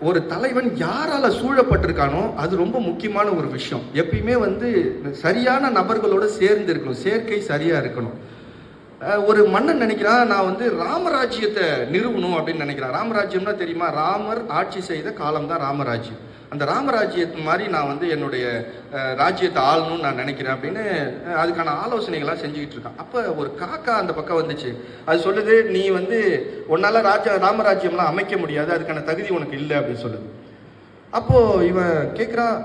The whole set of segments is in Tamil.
ஒரு தலைவன் யாரால சூழப்பட்டிருக்கானோ அது ரொம்ப முக்கியமான ஒரு விஷயம். எப்பயுமே வந்து சரியான நபர்களோட சேர்ந்து இருக்கணும். சேர்க்கை சரியா இருக்கணும். ஒரு மன்னன் நினைக்கிறான் நான் வந்து ராமராஜ்யத்தை நிறுவணும் அப்படின்னு நினைக்கிறான். ராமராஜ்யம்னா தெரியுமா? ராமர் ஆட்சி செய்த காலம் தான் ராமராஜ்யம். அந்த ராமராஜ்யத்து மாதிரி நான் வந்து என்னுடைய ராஜ்யத்தை ஆளணும்னு நான் நினைக்கிறேன் அப்படின்னு அதுக்கான ஆலோசனைகள்லாம் செஞ்சுக்கிட்டு இருக்கான். அப்போ ஒரு காக்கா அந்த பக்கம் வந்துச்சு. அது சொல்லுது நீ வந்து உன்னால் ராஜா ராமராஜ்யம்லாம் அமைக்க முடியாது. அதுக்கான தகுதி உனக்கு இல்லை அப்படின்னு சொல்லுது. அப்போது இவன் கேட்குறான்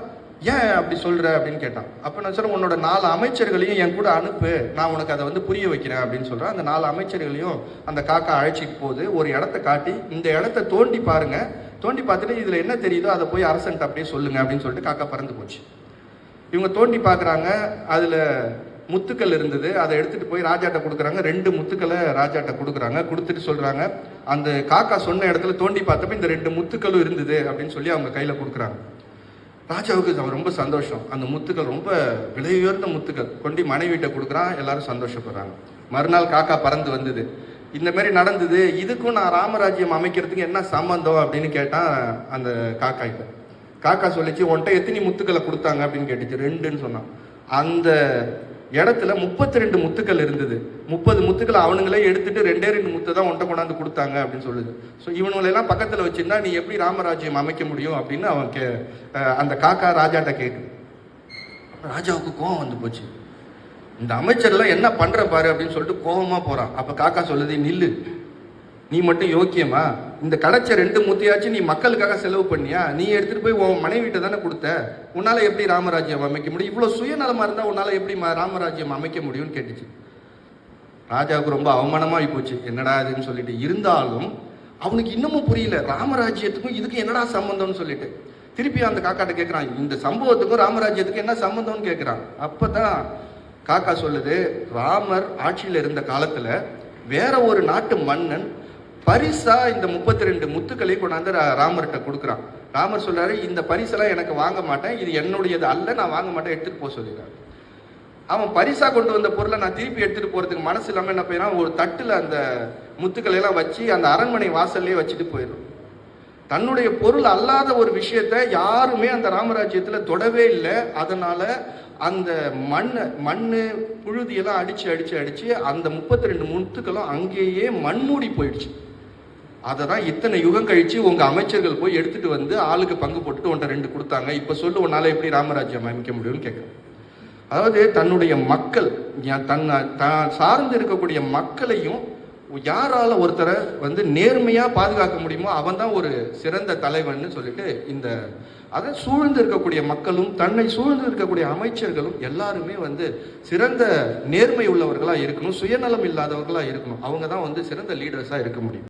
ஏன் அப்படி சொல்கிற அப்படின்னு கேட்டான். அப்போ நான் சொல்றேன் உன்னோட நாலு அமைச்சர்களையும் என் கூட அனுப்பு. நான் உனக்கு அதை வந்து புரிய வைக்கிறேன் அப்படின்னு சொல்கிறேன் அந்த நாலு அமைச்சர்களையும் அந்த காக்கா அழைச்சிட்டு போகுது. ஒரு இடத்த காட்டி இந்த இடத்த தோண்டி பாருங்கள் தோண்டி பார்த்துட்டு இதில் என்ன தெரியுதோ அதை போய் அரசன்ட்ட அப்படியே சொல்லுங்க அப்படின்னு சொல்லிட்டு காக்கா பறந்து போச்சு. இவங்க தோண்டி பார்க்குறாங்க அதில் முத்துக்கள் இருந்தது. அதை எடுத்துகிட்டு போய் ராஜாட்ட கொடுக்குறாங்க. ரெண்டு முத்துக்களை ராஜாட்ட கொடுக்குறாங்க. கொடுத்துட்டு சொல்கிறாங்க அந்த காக்கா சொன்ன இடத்துல தோண்டி பார்த்தப்ப இந்த ரெண்டு முத்துக்களும் இருந்தது அப்படின்னு சொல்லி அவங்க கையில் கொடுக்குறாங்க. ராஜாவுக்கு இது ரொம்ப சந்தோஷம். அந்த முத்துக்கள் ரொம்ப விலை உயர்ந்த முத்துக்கள். கொண்டு மனைவிட்ட கொடுக்குறான் எல்லாரும் சந்தோஷப்படுறாங்க. மறுநாள் காக்கா பறந்து வந்தது. இந்த மாதிரி நடந்தது இதுக்கும் நான் ராமராஜ்யம் அமைக்கிறதுக்கு என்ன சம்பந்தம் அப்படின்னு கேட்டான் அந்த காக்கா இப்போ காக்கா சொல்லிச்சு உன்ட்ட எத்தனை முத்துக்களை கொடுத்தாங்க? அப்படின்னு கேட்டுச்சு. ரெண்டுன்னு சொன்னான். அந்த இடத்துல முப்பத்தி ரெண்டு முத்துக்கள் இருந்தது. முப்பது முத்துக்களை அவனுங்களே எடுத்துட்டு ரெண்டே ரெண்டு முத்து தான் உன்ட்ட கொண்டாந்து கொடுத்தாங்க அப்படின்னு சொல்லுது. ஸோ இவனுங்களெல்லாம் பக்கத்தில் வச்சுருந்தா நீ எப்படி ராமராஜ்யம் அமைக்க முடியும்? அப்படின்னு அவன் கே அந்த காக்கா ராஜாட்ட கேட்குது ராஜாவுக்கு கோவம் வந்து போச்சு. இந்த அமைச்சர்லாம் என்ன பண்ற பாரு அப்படின்னு சொல்லிட்டு கோபமாக போறான். அப்ப காக்கா சொல்லுது நில்லு. நீ மட்டும் யோக்கியமா? இந்த கிடைச்ச ரெண்டு முத்தியாச்சும் நீ மக்களுக்காக செலவு பண்ணியா? நீ எடுத்துட்டு போய் உன் மனைவிட்ட தானே கொடுத்த? உன்னால எப்படி ராமராஜ்யம் அமைக்க முடியும்? இவ்வளவு சுயநலமா இருந்தா உன்னால எப்படி ராமராஜ்யம் அமைக்க முடியும்னு கேட்டுச்சு. ராஜாவுக்கு ரொம்ப அவமானமாகி போச்சு. என்னடா இதுன்னு சொல்லிட்டு. இருந்தாலும் அவனுக்கு இன்னமும் புரியல. ராமராஜ்யத்துக்கும் இதுக்கு என்னடா சம்பந்தம்னு சொல்லிட்டு. திருப்பி அந்த காக்காட்ட கேட்குறான் இந்த சம்பவத்துக்கும் ராமராஜ்யத்துக்கும் என்ன சம்பந்தம்னு கேட்குறான் அப்போ தான் காக்கா சொல்லுது ராமர் ஆட்சியில் இருந்த காலத்தில் வேற ஒரு நாட்டு மன்னன் பரிசா இந்த முப்பத்தி ரெண்டு முத்துக்களை கொண்டாந்து ராமர்கிட்ட கொடுக்குறான். ராமர் சொல்றாரு இந்த பரிசெல்லாம் எனக்கு வாங்க மாட்டேன். இது என்னுடையது அல்ல. நான் வாங்க மாட்டேன். எடுத்துட்டு போக சொல்லிடுறாரு. அவன் பரிசா கொண்டு வந்த பொருளை நான் திருப்பி எடுத்துட்டு போறதுக்கு மனசு இல்லாமல் என்ன போயிடும் ஒரு தட்டுல அந்த முத்துக்களை எல்லாம் வச்சு அந்த அரண்மனை வாசல்லே வச்சுட்டு போயிடும். தன்னுடைய பொருள் அல்லாத ஒரு விஷயத்த யாருமே அந்த ராமராஜ்யத்துல தொடவே இல்லை. அதனால அந்த மண்ணை மண்ணு புழுதியெல்லாம் அடித்து அடித்து அடித்து அந்த முப்பத்தி ரெண்டு முத்துக்களும் அங்கேயே மண்மூடி போயிடுச்சு. அதை தான் இத்தனை யுகம் கழித்து உங்கள் அமைச்சர்கள் போய் எடுத்துகிட்டு வந்து ஆளுக்கு பங்கு போட்டுட்டு ஒன்றை ரெண்டு கொடுத்தாங்க. இப்போ சொல்லு உன்னால் எப்படி ராமராஜ்யம் அமைக்க முடியும்னு கேட்குறேன். அதாவது தன்னுடைய மக்கள் தன்னை தான் சார்ந்து இருக்கக்கூடிய மக்களையும் யாரால ஒருத்தரை வந்து நேர்மையாக பாதுகாக்க முடியுமோ அவன் தான் ஒரு சிறந்த தலைவன் சொல்லிட்டு இந்த அதை சூழ்ந்து இருக்கக்கூடிய மக்களும் தன்னை சூழ்ந்து இருக்கக்கூடிய அமைச்சர்களும் எல்லாருமே வந்து சிறந்த நேர்மை உள்ளவர்களாக இருக்கணும் சுயநலம் இல்லாதவர்களாக இருக்கணும். அவங்க தான் வந்து சிறந்த லீடர்ஸாக இருக்க முடியும்.